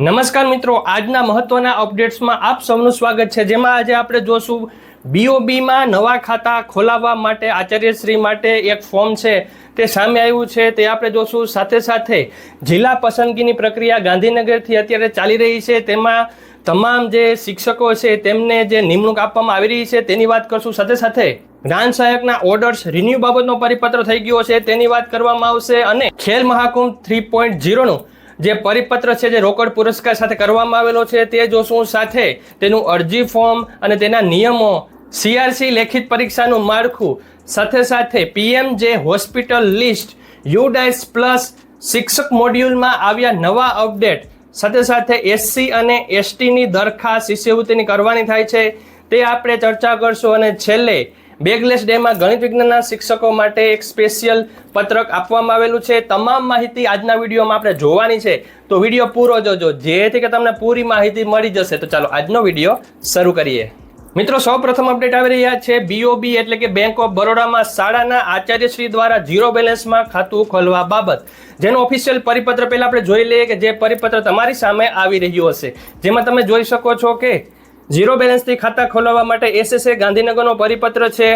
નમસ્કાર મિત્રો, આજના મહત્વના અપડેટ્સમાં આપ સૌનું સ્વાગત છે. જેમાં આજે આપણે જોશું બીઓબીમાં નવા ખાતા ખોલાવવા માટે આચાર્યશ્રી માટે એક ફોર્મ છે. તે સામે આવ્યું છે. તે આપણે જોશું. સાથે સાથે જિલ્લા પસંદગીની પ્રક્રિયા ગાંધીનગરથી અત્યારે ચાલી રહી છે. તેમાં તમામ જે શિક્ષકો છે, તેમને જે નિમણૂક આપવામાં આવી રહી છે, તેની વાત કરશું. સાથે સાથે જ્ઞાન સહાયકના ઓર્ડર્સ રિન્યુ બાબતનો પરિપત્ર થઈ ગયો છે. તેની વાત કરવામાં આવશે. અને ખેલ મહાકુંભ થ્રી પોઈન્ટ ઝીરોનું જે પરિપત્ર છે જે રોકડ પુરસ્કાર સાથે કરવામાં આવેલો છે તે જોશું સાથે તેનું અરજી ફોર્મ અને તેના નિયમો. સીઆરસી લેખિત પરીક્ષાનું માળખું. સાથે સાથે પીએમ જે હોસ્પિટલ લિસ્ટ, યુડાઇસ પ્લસ શિક્ષક મોડ્યુલમાં આવ્યા નવા અપડેટ. સાથે સાથે એસસી અને એસટીની દરખાસ્ત શિષ્યવૃત્તિની કરવાની થાય છે. તે આપણે ચર્ચા કરશું અને છેલ્લે બેગલેસ ડેમાં ગણિત વિજ્ઞાનના શિક્ષકો માટે એક સ્પેશિયલ પત્રક આપવામાં આવેલું છે. તમામ માહિતી આજના વિડીયોમાં આપણે જોવાની છે. તો વીડિયો પૂરો જોજો. જેથી કે તમને પૂરી માહિતી મળી જશે. તો ચાલો આજનો વીડિયો શરૂ કરીએ. મિત્રો સૌ પ્રથમ અપડેટ આવી રહ્યા છે. બીઓબી એટલે કે બેંક ઓફ બરોડામાં શાળાના આચાર્યશ્રી દ્વારા ઝીરો બેલેન્સમાં ખાતું ખોલવા બાબત. જેનો ઓફિશિયલ પરિપત્ર પહેલાં આપણે જોઈ લઈએ કે જે પરિપત્ર તમારી સામે આવી રહ્યું હશે. જેમાં તમે જોઈ શકો છો કે ઝીરો બેલેન્સથી ખાતા ખોલાવવા માટે એસએસએ ગાંધીનગરનો પરિપત્ર છે.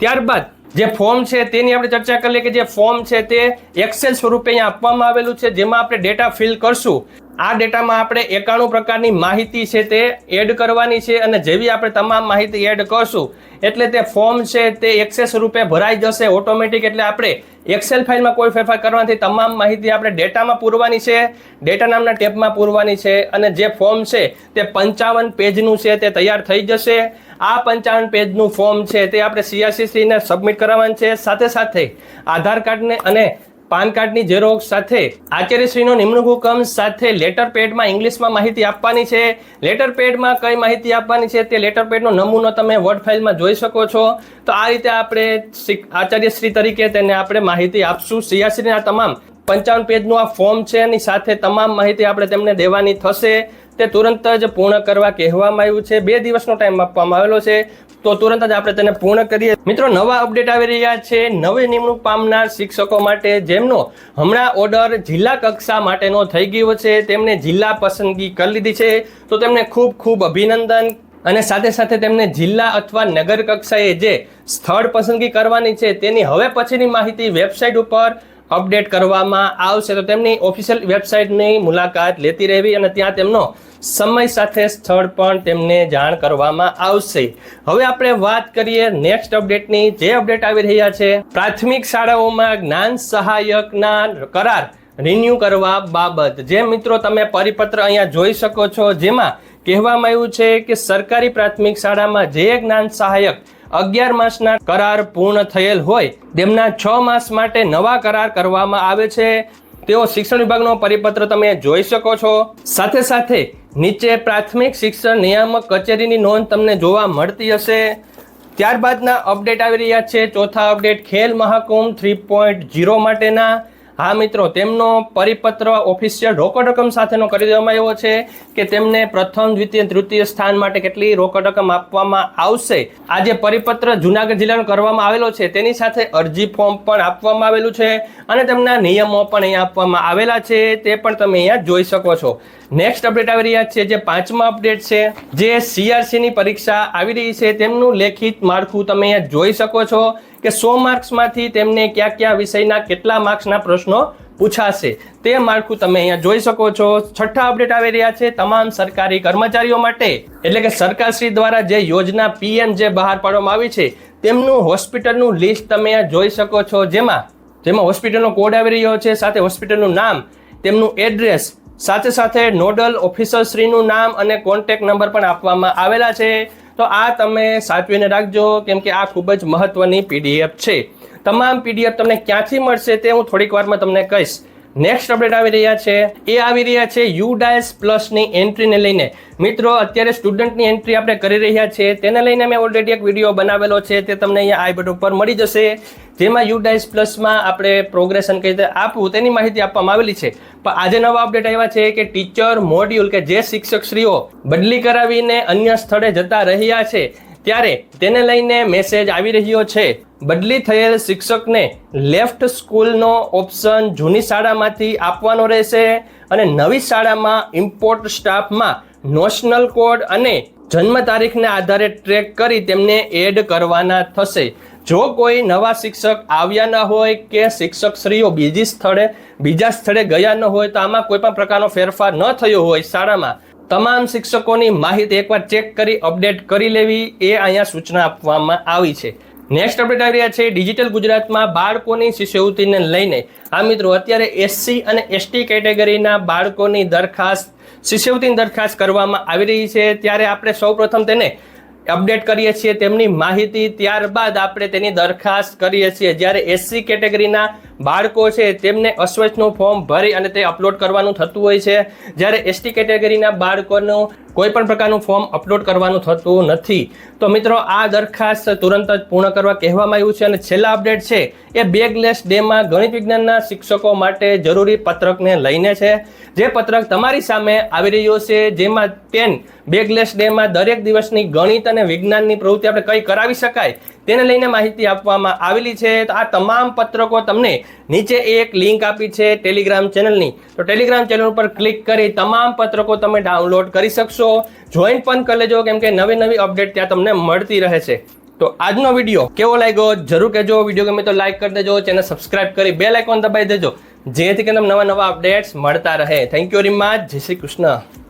ત્યારબાદ જે ફોર્મ છે, તેની આપણે ચર્ચા કરી લઈએ કે જે ફોર્મ છે, તે એક્સેલ સ્વરૂપે અહીંયા આપવામાં આવેલું છે, જેમાં આપણે ડેટા ફિલ કરશું. આ ડેટામાં આપણે એકાણું પ્રકારની માહિતી છે તે એડ કરવાની છે અને જેવી આપણે તમામ માહિતી એડ કરશું, એટલે તે ફોર્મ છે તે એક્સેસ રૂપે ભરાઈ જશે ઓટોમેટિક, એટલે આપણે એક્સેલ ફાઇલમાં કોઈ ફેરફાર કરવાથી તમામ માહિતી આપણે ડેટામાં પૂરવાની છે, ડેટા નામના ટેબમાં પૂરવાની છે, અને જે ફોર્મ છે તે પંચાવન પેજનું છે તે તૈયાર થઈ જશે. આ પંચાવન પેજનું ફોર્મ છે તે આપણે સીઆરસીસીને સબમિટ કરાવવાનું છે. સાથે સાથે આધાર કાર્ડને અને પાન કાર્ડની ઝેરોક્ષ સાથે આચાર્યશ્રીનો નિમણૂક હુકમ સાથે લેટર પેડમાં ઇંગ્લિશમાં માહિતી આપવાની છે. લેટર પેડમાં કઈ માહિતી આપવાની છે તે લેટર પેડનો નમૂનો તમે વર્ડ ફાઇલમાં જોઈ શકો છો. તો આ રીતે આપણે આચાર્યશ્રી તરીકે તેને આપણે માહિતી આપશું. સિયાશ્રીના તમામ પંચાવન પેજનું આ ફોર્મ છે. એની સાથે તમામ માહિતી આપણે તેમને દેવાની થશે. તે તુરંત જ પૂર્ણ કરવા કહેવામાં આવ્યું છે. બે દિવસનો ટાઈમ આપવામાં આવેલો છે. તો તુરંત જ આપણે તેને પૂર્ણ કરીએ. મિત્રો, નવા અપડેટ આવી રહ્યા છે. નવી નિમણૂક પામનાર શિક્ષકો માટે જેમનો હમણાં ઓર્ડર જિલ્લા કક્ષા માટેનો થઈ ગયો છે, તેમને જિલ્લા પસંદગી કરી લીધી છે. તો તેમને ખૂબ ખૂબ અભિનંદન. અને સાથે સાથે તેમને જિલ્લા અથવા નગર કક્ષાએ જે સ્થળ પસંદગી કરવાની છે, તેની હવે પછીની માહિતી વેબસાઇટ ઉપર અપડેટ કરવામાં આવશે તો તેમની ઓફિશિયલ વેબસાઇટની મુલાકાત લેતી રહેવી અને ત્યાં તેમનો સમય સાથે સ્થળ પણ તેમને જાણ કરવામાં આવશે. હવે આપણે વાત કરીએ નેક્સ્ટ અપડેટની જે અપડેટ આવી રહ્યા છે, પ્રાથમિક શાળાઓમાં જ્ઞાન સહાયકના કરાર રિન્યુ કરવા બાબત. જે મિત્રો તમે પરિપત્ર અહીંયા જોઈ શકો છો, જેમાં કહેવામાં આવ્યું છે કે સરકારી પ્રાથમિક શાળામાં જે જ્ઞાન સહાયક અગિયાર માસના કરાર પૂર્ણ થયેલ હોય, તેમના છ માસ માટે નવા કરાર કરવામાં આવે છે. તેઓ શિક્ષણ વિભાગનો પરિપત્ર તમે જોઈ શકો છો. સાથે સાથે નીચે પ્રાથમિક શિક્ષણ નિયામક કચેરીની નોંધ તમને જોવા મળતી હશે. ત્યારબાદના અપડેટ આવી રહ્યા છે. ચોથા update Khel Mahakumbh three point zero માટેના હા મિત્રો, તેમનો પરિપત્ર ઓફિશિયલ રોકડ રકમ સાથેનો કરી દેવામાં આવ્યો છે કે તેમને પ્રથમ, દ્વિતીય તૃતીય સ્થાન માટે કેટલી રોકડ રકમ આપવામાં આવશે. આ જે પરિપત્ર જુનાગઢ જિલ્લાનો કરવામાં આવેલો છે, તેની સાથે અરજી ફોર્મ પણ આપવામાં આવેલું છે અને તેમના નિયમો પણ અહીંયા આપવામાં આવેલા છે, તે પણ તમે અહીંયા જોઈ શકો છો. નેક્સ્ટ અપડેટ આવી રહ્યા છે, જે પાંચમા અપડેટ છે, જે સીઆરસીની પરીક્ષા આવી રહી છે. તેમનું લેખિત માળખું તમે અહીંયા જોઈ શકો છો કે સો માર્ક્સમાંથી તેમને કયા કયા વિષયના કેટલા માર્ક્સના પ્રશ્નો પૂછાશે. તે માળખું તમે અહીંયા જોઈ શકો છો. છઠ્ઠા અપડેટ આવી રહ્યા છે, તમામ સરકારી કર્મચારીઓ માટે, એટલે કે સરકારશ્રી દ્વારા જે યોજના પીએમ જે બહાર પાડવામાં આવી છે, તેમનું હોસ્પિટલનું લિસ્ટ તમે અહીંયા જોઈ શકો છો. જેમાં જેમાં હોસ્પિટલનો કોડ આવી રહ્યો છે, સાથે હોસ્પિટલનું નામ, તેમનું એડ્રેસ સાથે સાથે નોડલ ઓફિસરશ્રીનું નામ અને કોન્ટેક્ટ નંબર પણ આપવામાં આવેલા છે. તો આ તમે સાચવીને રાખજો, કેમ કે આ ખૂબ જ મહત્વની પીડીએફ છે. તમામ પીડીએફ તમને ક્યાંથી મળશે તે હું થોડીક વારમાં તમને કહીશ. નેક્સ્ટ અપડેટ આવી રહ્યા છે. એ આવી રહ્યા છે યુ ડાયસ પ્લસની એન્ટ્રીને લઈને. મિત્રો, અત્યારે સ્ટુડન્ટની એન્ટ્રી આપણે કરી રહ્યા છીએ તેને લઈને મેં ઓલરેડી એક વીડિયો બનાવેલો છે તે તમને અહીંયા આઈ બટન ઉપર મળી જશે. જેમાં યુ ડાયસ પ્લસમાં આપણે પ્રોગ્રેશન કઈ રીતે આપવું તેની માહિતી આપવામાં આવેલી છે. પણ આજે નવા અપડેટ આવ્યા છે કે ટીચર મોડ્યુલ કે જે શિક્ષકશ્રીઓ બદલી કરાવીને અન્ય સ્થળે જતા રહ્યા છે. ત્યારે તેને લઈને મેસેજ આવી રહ્યો છે. બદલી થયેલ શિક્ષકને લેફ્ટ સ્કૂલનો ઓપ્શન જૂની શાળામાંથી આપવાનો રહેશે અને નવી શાળામાં ઇમ્પોર્ટ સ્ટાફમાં નોશનલ કોડ અને જન્મ તારીખને આધારે ટ્રેક કરી તેમને એડ કરવાના થશે. જો કોઈ નવા શિક્ષક આવ્યા ન હોય કે શિક્ષક શ્રીઓ બીજી સ્થળે, બીજા સ્થળે ગયા ન હોય તો આમાં કોઈ પણ પ્રકારનો ફેરફાર ન થયો હોય શાળામાં તમામ શિક્ષકોની માહિતી એકવાર ચેક કરી, અપડેટ કરી લેવી એ અહીંયા સૂચના આપવામાં આવી છે. નેક્સ્ટ અપડેટ આવી રહ્યા છે ડિજિટલ ગુજરાતમાં બાળકોની શિષ્યવૃત્તિને લઈને. આ મિત્રો, અત્યારે એસસી અને એસટી કેટેગરીના બાળકોની દરખાસ્ત, શિષ્યવૃત્તિની દરખાસ્ત કરવામાં આવી રહી છે. ત્યારે આપણે સૌપ્રથમ તેને અપડેટ કરીએ છીએ. તેમની માહિતી ત્યારબાદ આપણે તેની દરખાસ્ત કરીએ છીએ. જ્યારે એસસી કેટેગરીના બાળકો છે, તેમને અસ્વચ્છનું ફોર્મ ભરી અને તે અપલોડ કરવાનું થતું હોય છે. જ્યારે એસટી કેટેગરીના બાળકોનું કોઈ પણ પ્રકારનું ફોર્મ અપલોડ કરવાનું થતું નથી. તો મિત્રો, આ દરખાસ્ત તુરંત જ પૂર્ણ કરવા કહેવામાં આવ્યું છે અને છેલ્લા અપડેટ છે, એ બેગલેસ ડેમાં ગણિત વિજ્ઞાનના શિક્ષકો માટે જરૂરી પત્રકને લઈને છે. જે પત્રક તમારી સામે આવી રહ્યો છે, જેમાં ટેન બેગલેસ ડેમાં દરેક દિવસની ગણિત અને વિજ્ઞાનની પ્રવૃત્તિ આપણે કઈ કરાવી શકાય? તેને લઈને માહિતી આપવામાં આવેલી છે. તો આ તમામ પત્રકો તમને નીચે એક લિંક આપી છે ટેલિગ્રામ ચેનલની. તો ટેલિગ્રામ ચેનલ ઉપર ક્લિક કરી તમામ પત્રકો તમે ડાઉનલોડ કરી શકશો. જોઈન પણ કરી લેજો, કેમ કે નવી નવી અપડેટ ત્યાં તમને મળતી રહે છે. તો આજનો વીડિયો કેવો લાગ્યો? જરૂર કહેજો. વીડિયો ગમે તો લાઈક કરી દેજો. ચેનલ સબસ્ક્રાઇબ કરી બે લાઇકોન દબાવી દેજો. જેથી કે તમને નવા નવા અપડેટ્સ મળતા રહે. થેન્ક યુ વેરી મચ જય શ્રી કૃષ્ણ.